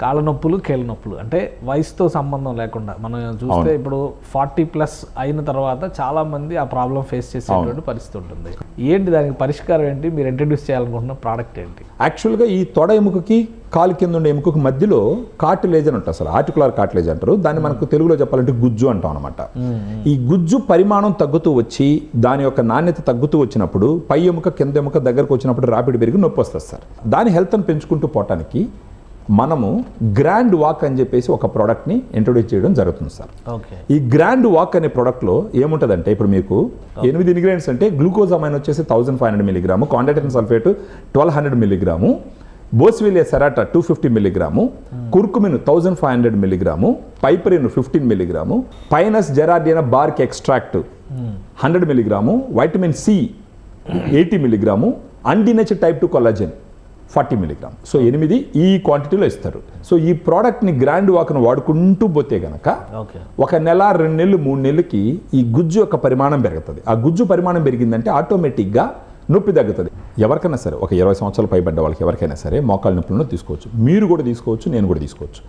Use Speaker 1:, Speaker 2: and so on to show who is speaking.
Speaker 1: కాళ్ళ నొప్పులు కీళ్ళ నొప్పులు అంటే వయసుతో సంబంధం లేకుండా. మనం చూస్తే ఇప్పుడు ఫార్టీ ప్లస్ అయిన తర్వాత చాలా మంది ఆ ప్రాబ్లం ఫేస్ చేసేటువంటి పరిస్థితి ఉంటుంది. ఏంటి దానికి పరిష్కారం ఏంటి? మీరు ఇంట్రడ్యూస్ చేయాలనుకుంటున్న ప్రోడక్ట్ ఏంటి?
Speaker 2: యాక్చువల్గా ఈ తొడ ఎముకకి కాలు కింద ఉండే ఎముకకి మధ్యలో కార్టిలేజ్ అని ఉంటుంది సార్. ఆర్టికులర్ కార్టిలేజ్ అంటారు. దాన్ని మనకు తెలుగులో చెప్పాలంటే గుజ్జు అంటాం అనమాట ఈ గుజ్జు పరిమాణం తగ్గుతూ వచ్చి దాని యొక్క నాణ్యత తగ్గుతూ వచ్చినప్పుడు పై ఎముక కింద ఎముక దగ్గరకు వచ్చినప్పుడు ర్యాపిడ్ పెరిగి నొప్పి వస్తుంది సార్. దాని హెల్త్ని పెంచుకుంటూ పోవటానికి మనము గ్రాండ్ వాక్ అని చెప్పేసి ఒక ప్రోడక్ట్ని ఇంట్రొడ్యూస్ చేయడం జరుగుతుంది సార్ ఈ గ్రాండ్ వాక్ అనే ప్రోడక్ట్లో ఏముంటుందంటే ఇప్పుడు మీకు ఎనిమిది ఇంగ్రీడియంట్స్ అంటే గ్లూకోజ్ అమైన్ వచ్చేసి thousand five hundred milligram chondroitin sulphate twelve hundred milligram boswellia serrata two fifty milligram curcumin thousand five hundred milligram piperine fifteen milligram pinus gerardiana bark extract hundred milligram vitamin C eighty milligram undenatured type two collagen forty milligram. So ఎనిమిది ఈ క్వాంటిటీలో ఇస్తారు. So ఈ ప్రోడక్ట్ని grand వాక్ను వాడుకుంటూ పోతే గనక ఒక నెల రెండు నెలలు మూడు నెలలకి ఈ గుజ్జు యొక్క పరిమాణం పెరుగుతుంది. ఆ గుజ్జు పరిమాణం పెరిగిందంటే ఆటోమేటిక్గా నొప్పి తగ్గుతుంది. ఎవరికైనా సరే ఒక ఇరవై సంవత్సరాలు పైబడ్డ వాళ్ళకి ఎవరికైనా సరే మోకాళ్ళ నొప్పులను తీసుకోవచ్చు. మీరు కూడా తీసుకోవచ్చు నేను కూడా తీసుకోవచ్చు.